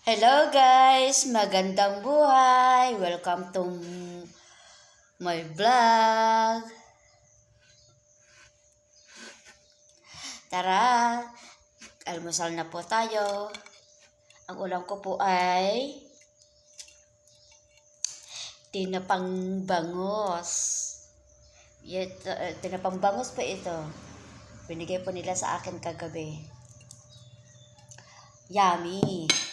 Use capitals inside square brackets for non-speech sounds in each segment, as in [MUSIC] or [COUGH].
Hello guys! Magandang buhay! Welcome to my vlog! Tara! Almusal na po tayo. Ang ulam ko po ay tinapang bangos. Ito, eh, tinapang bangos po ito. Binigay po nila sa akin kagabi. Yummy!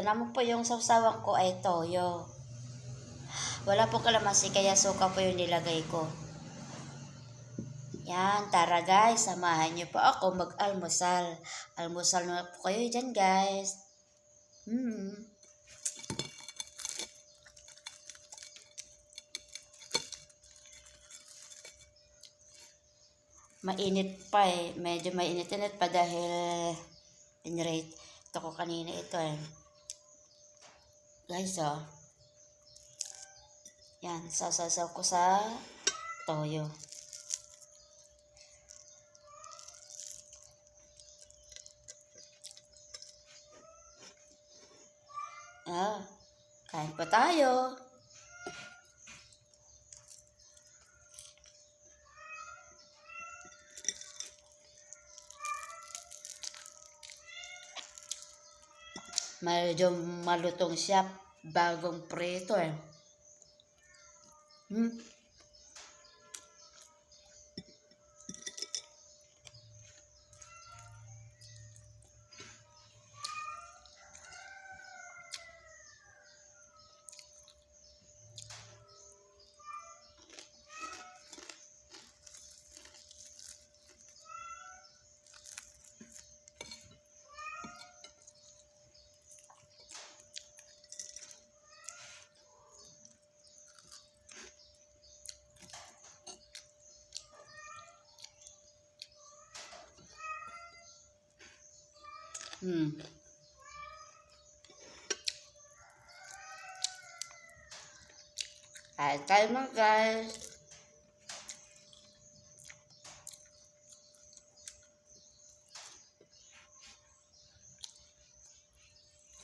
Ito naman po yung sausawan ko ay toyo. Wala po kalamansi kaya suka po yung nilagay ko. Yan, tara guys, samahan niyo po ako mag-almusal. Almusal na po kayo dyan guys. Hmm. Mainit pa eh. Medyo mainit-init pa dahil in-rate. Ito ko kanina ito eh. Guys, oh. Yan, sasasaw ko sa toyo. Ah, kain pa tayo. Medyo malutong siya bagong preto eh. Hmm. Hmm. Kain tayo mga guys.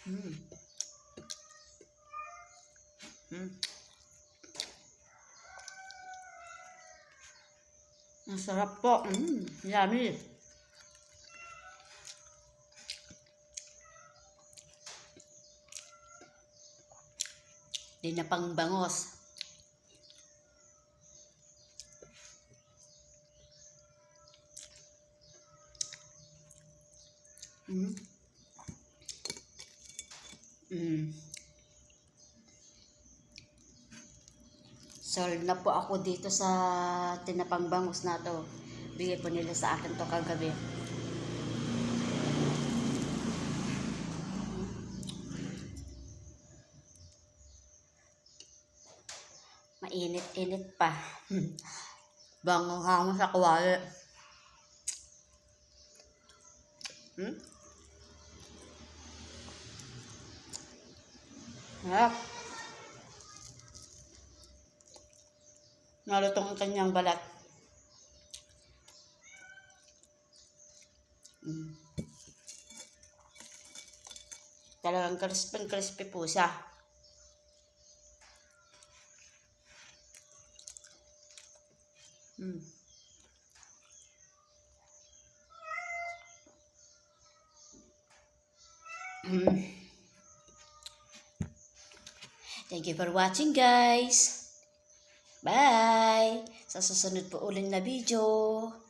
Hmm. Hmm. Ang sarap po. Mm, yummy. Di na pang bangos. Mm. Mm. Sold na po ako dito sa tinapang bangus na to. Bigay po nila sa akin to kagabi. Mainit-init pa. [LAUGHS] Bangang hangos sa kawali. Hmm? Harap. Nalutong ang kanyang balat. Mm. Talagang crispy crispy po siya. Mm. Thank you for watching guys. Bye! Sa susunod po ulit na video.